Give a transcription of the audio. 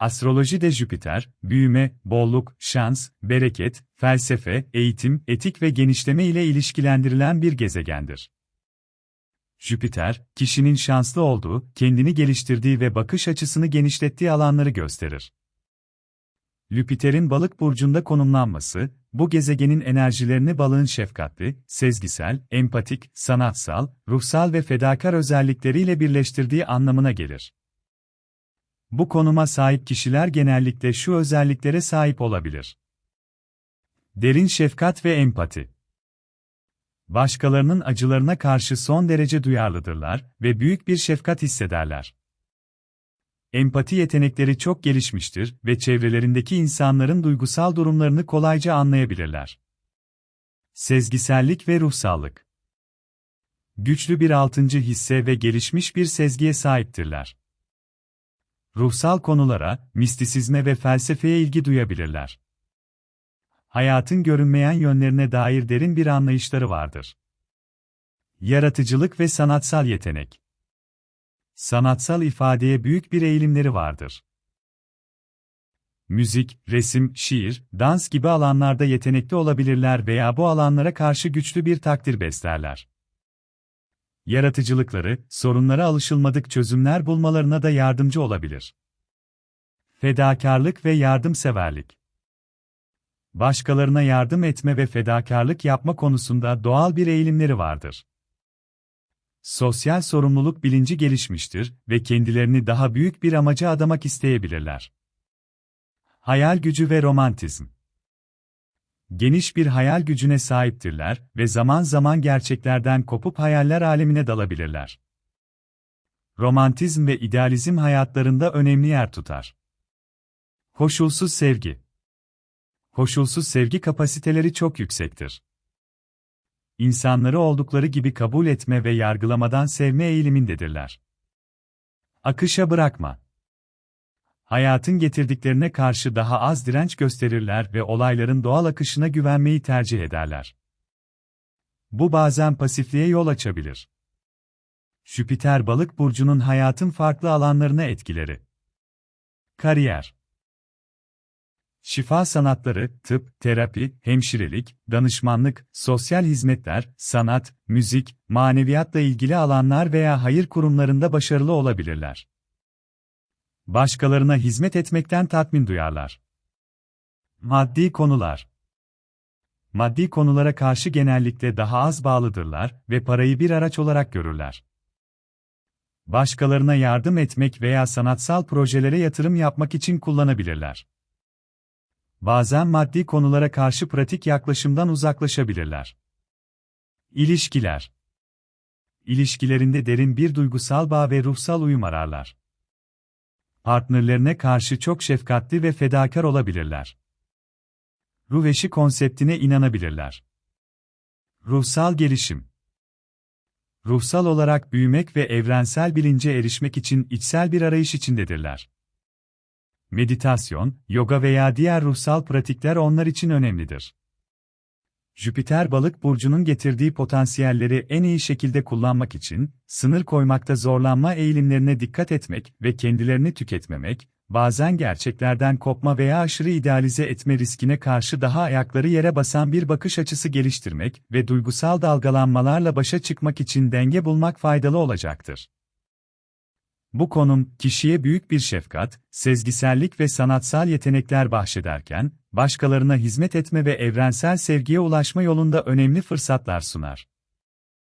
Astrolojide Jüpiter, büyüme, bolluk, şans, bereket, felsefe, eğitim, etik ve genişleme ile ilişkilendirilen bir gezegendir. Jüpiter, kişinin şanslı olduğu, kendini geliştirdiği ve bakış açısını genişlettiği alanları gösterir. Jüpiter'in balık burcunda konumlanması, bu gezegenin enerjilerini balığın şefkatli, sezgisel, empatik, sanatsal, ruhsal ve fedakar özellikleriyle birleştirdiği anlamına gelir. Bu konuma sahip kişiler genellikle şu özelliklere sahip olabilir. Derin şefkat ve empati. Başkalarının acılarına karşı son derece duyarlıdırlar ve büyük bir şefkat hissederler. Empati yetenekleri çok gelişmiştir ve çevrelerindeki insanların duygusal durumlarını kolayca anlayabilirler. Sezgisellik ve ruhsallık. Güçlü bir altıncı hisse ve gelişmiş bir sezgiye sahiptirler. Ruhsal konulara, mistisizme ve felsefeye ilgi duyabilirler. Hayatın görünmeyen yönlerine dair derin bir anlayışları vardır. Yaratıcılık ve sanatsal yetenek sanatsal ifadeye büyük bir eğilimleri vardır. Müzik, resim, şiir, dans gibi alanlarda yetenekli olabilirler veya bu alanlara karşı güçlü bir takdir beslerler. Yaratıcılıkları, sorunlara alışılmadık çözümler bulmalarına da yardımcı olabilir. Fedakarlık ve yardımseverlik Başkalarına yardım etme ve fedakarlık yapma konusunda doğal bir eğilimleri vardır sosyal sorumluluk bilinci gelişmiştir ve kendilerini daha büyük bir amaca adamak isteyebilirler. Hayal gücü ve romantizm Geniş bir hayal gücüne sahiptirler ve zaman zaman gerçeklerden kopup hayaller alemine dalabilirler. Romantizm ve idealizm hayatlarında önemli yer tutar. Koşulsuz sevgi Koşulsuz sevgi kapasiteleri çok yüksektir insanları oldukları gibi kabul etme ve yargılamadan sevme eğilimindedirler. Akışa bırakma. Hayatın getirdiklerine karşı daha az direnç gösterirler ve olayların doğal akışına güvenmeyi tercih ederler. Bu bazen pasifliğe yol açabilir. Jüpiter balık burcunun hayatın farklı alanlarına etkileri. Kariyer Şifa sanatları, tıp, terapi, hemşirelik, danışmanlık, sosyal hizmetler, sanat, müzik, maneviyatla ilgili alanlar veya hayır kurumlarında başarılı olabilirler. Başkalarına hizmet etmekten tatmin duyarlar. Maddi konular Maddi konulara karşı genellikle daha az bağlıdırlar ve parayı bir araç olarak görürler. Başkalarına yardım etmek veya sanatsal projelere yatırım yapmak için kullanabilirler bazen maddi konulara karşı pratik yaklaşımdan uzaklaşabilirler. İlişkiler İlişkilerinde derin bir duygusal bağ ve ruhsal uyum ararlar. Partnerlerine karşı çok şefkatli ve fedakar olabilirler. Ruh eşi konseptine inanabilirler. Ruhsal gelişim Ruhsal olarak büyümek ve evrensel bilince erişmek için içsel bir arayış içindedirler meditasyon, yoga veya diğer ruhsal pratikler onlar için önemlidir. Jüpiter balık burcunun getirdiği potansiyelleri en iyi şekilde kullanmak için, sınır koymakta zorlanma eğilimlerine dikkat etmek ve kendilerini tüketmemek, bazen gerçeklerden kopma veya aşırı idealize etme riskine karşı daha ayakları yere basan bir bakış açısı geliştirmek ve duygusal dalgalanmalarla başa çıkmak için denge bulmak faydalı olacaktır. Bu konum, kişiye büyük bir şefkat, sezgisellik ve sanatsal yetenekler bahşederken, başkalarına hizmet etme ve evrensel sevgiye ulaşma yolunda önemli fırsatlar sunar.